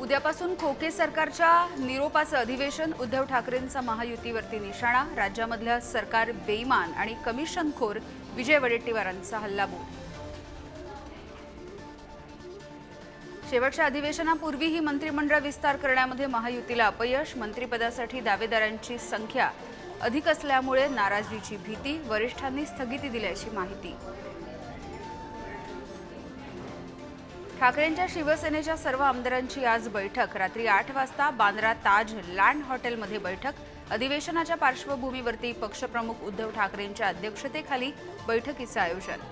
उद्यापासून खोके सरकारच्या निरोपाचं अधिवेशन उद्धव ठाकरेंचा महायुतीवरती निशाणा राज्यामधल्या सरकार बेईमान आणि कमिशनखोर विजय वडेट्टीवारांचा हल्लाबोल. शेवटच्या अधिवेशनापूर्वी ही मंत्रिमंडळ विस्तार करण्यामध्ये महायुतीला अपयश मंत्रिपदासाठी दावेदारांची संख्या अधिक असल्यामुळे नाराजीची भीती वरिष्ठांनी स्थगिती दिल्याची माहिती. ठाकरेंच्या शिवसेनेच्या सर्व आमदारांची आज बैठक. रात्री आठ वाजता बांद्रा ताज लँड हॉटेलमध्ये बैठक. अधिवेशनाच्या पार्श्वभूमीवरती पक्षप्रमुख उद्धव ठाकरेंच्या अध्यक्षतेखाली बैठकीचं आयोजन.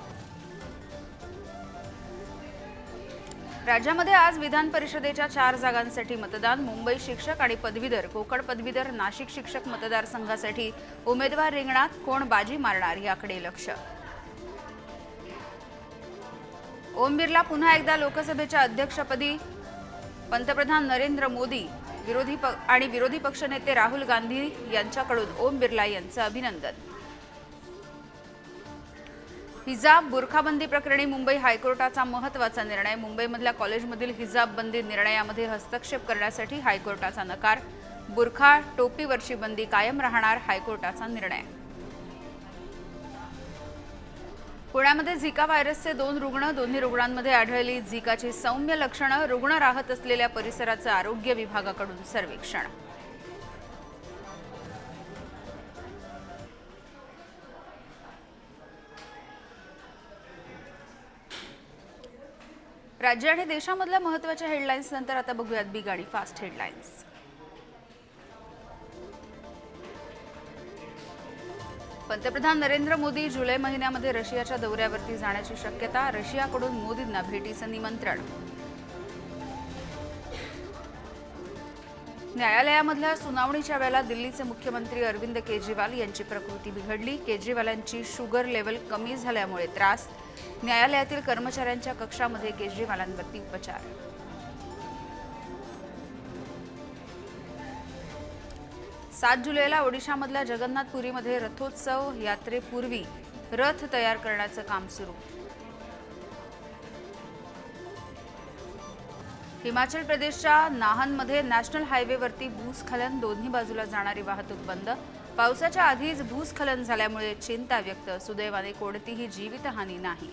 राज्यामध्ये आज विधान परिषदेच्या चार जागांसाठी मतदान. मुंबई शिक्षक आणि पदवीधर कोकण पदवीधर नाशिक शिक्षक मतदारसंघासाठी उमेदवार रिंगणात कोण बाजी मारणार याकडे लक्ष. ओम बिर्ला पुन्हा एकदा लोकसभेच्या अध्यक्षपदी. पंतप्रधान नरेंद्र मोदी विरोधी प आणि विरोधी पक्षनेते राहुल गांधी यांच्याकडून ओम बिर्ला यांचं अभिनंदन. हिजाब बुरखाबंदी प्रकरणी मुंबई हायकोर्टाचा महत्त्वाचा निर्णय. मुंबईमधल्या कॉलेजमधील हिजाब बंदी निर्णयामध्ये हस्तक्षेप करण्यासाठी हायकोर्टाचा नकार. बुरखा टोपीवरची बंदी कायम राहणार हायकोर्टाचा निर्णय. पुण्यामध्ये झिका व्हायरसचे दोन रुग्ण दोन्ही रुग्णांमध्ये आढळली झिकाची सौम्य लक्षणं. रुग्ण राहत असलेल्या परिसराचं आरोग्य विभागाकडून सर्वेक्षण. राज्य आणि देशामधल्या महत्त्वाच्या हेडलाईन्स नंतर आता बघूयात बिगाडी आणि फास्ट हेडलाईन्स पंतप्रधान नरेंद्र मोदी जुलै महिन्यामध्ये रशियाच्या दौऱ्यावरती जाण्याची शक्यता रशियाकडून मोदींना भेटीचं निमंत्रण. न्यायालयामधल्या सुनावणीच्या वेळेला दिल्लीचे मुख्यमंत्री अरविंद केजरीवाल यांची प्रकृती बिघडली. केजरीवालांची शुगर लेवल कमी झाल्यामुळे त्रास. न्यायालयातील कर्मचाऱ्यांच्या कक्षामध्ये केजरीवालांवरती उपचार. सात जुलैला ओडिशामधल्या जगन्नाथपुरीमध्ये रथोत्सव यात्रेपूर्वी रथ तयार करण्याचं काम सुरू. हिमाचल प्रदेशच्या नाहनमध्ये नॅशनल हायवेवरती भूस्खलन दोन्ही बाजूला जाणारी वाहतूक बंद. पावसाच्या आधीच भूस्खलन झाल्यामुळे चिंता व्यक्त सुदैवाने कोणतीही जीवितहानी नाही.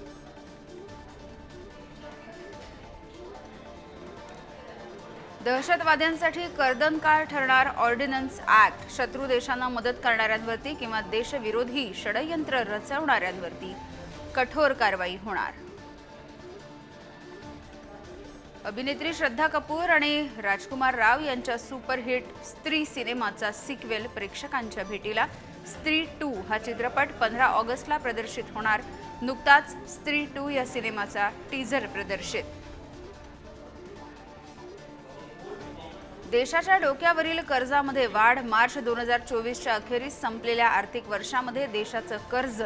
दहशतवाद्यांसाठी कर्दनकाळ ठरणार ऑर्डिनन्स ऍक्ट. शत्रू देशांना मदत करणाऱ्यांवरती किंवा देशविरोधी षडयंत्र रचवणाऱ्यांवरती कठोर कारवाई होणार. अभिनेत्री श्रद्धा कपूर आणि राजकुमार राव यांच्या सुपरहिट स्त्री सिनेमाचा सिक्वेल प्रेक्षकांच्या भेटीला स्त्री टू हा चित्रपट पंधरा ऑगस्टला प्रदर्शित होणार. नुकताच स्त्री टू या सिनेमाचा टीझर प्रदर्शित. देशाच्या डोक्यावरील कर्जामध्ये वाढ. मार्च दोन हजार चोवीसच्या अखेरीस संपलेल्या आर्थिक वर्षामध्ये देशाचं कर्ज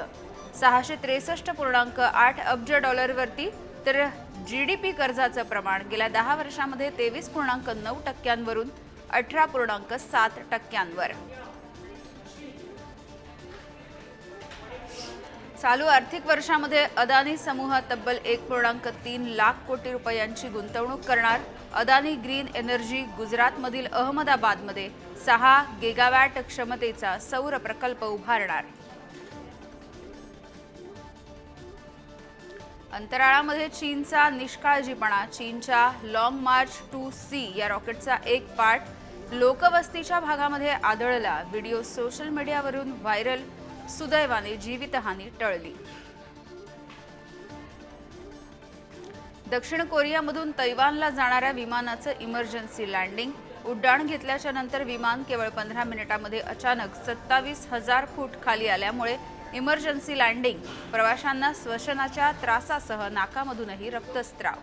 सहाशे त्रेसष्ट पूर्णांक आठ अब्ज डॉलरवरती तर जी डी पी कर्जाचं प्रमाण गेल्या दहा वर्षामध्ये तेवीस पूर्णांक नऊ टक्क्यांवरून अठरा पूर्णांक सात टक्क्यांवर. चालू आर्थिक वर्षामध्ये अदानी समूह तब्बल एक पूर्णांक तीन लाख कोटी रुपयांची गुंतवणूक करणार. अदानी ग्रीन एनर्जी गुजरातमधील अहमदाबादमध्ये सहा गेगावॅट क्षमतेचा सौर प्रकल्प उभारणार. अंतराळामध्ये चीनचा निष्काळजीपणा चीनच्या लाँग मार्च टू सी या रॉकेटचा एक पार्ट लोकवस्तीच्या भागामध्ये आदळला. व्हिडिओ सोशल मीडियावरून व्हायरल सुदैवाने जीवितहानी टळली. दक्षिण कोरियामधून तैवानला जाणाऱ्या विमानाचं इमर्जन्सी लँडिंग उड्डाण घेतल्याच्या नंतर विमान केवळ पंधरा मिनिटांमध्ये अचानक सत्तावीस हजार फूट खाली आल्यामुळे इमर्जन्सी लँडिंग प्रवाशांना श्वसनाच्या त्रासासह नाकामधूनही रक्तस्राव.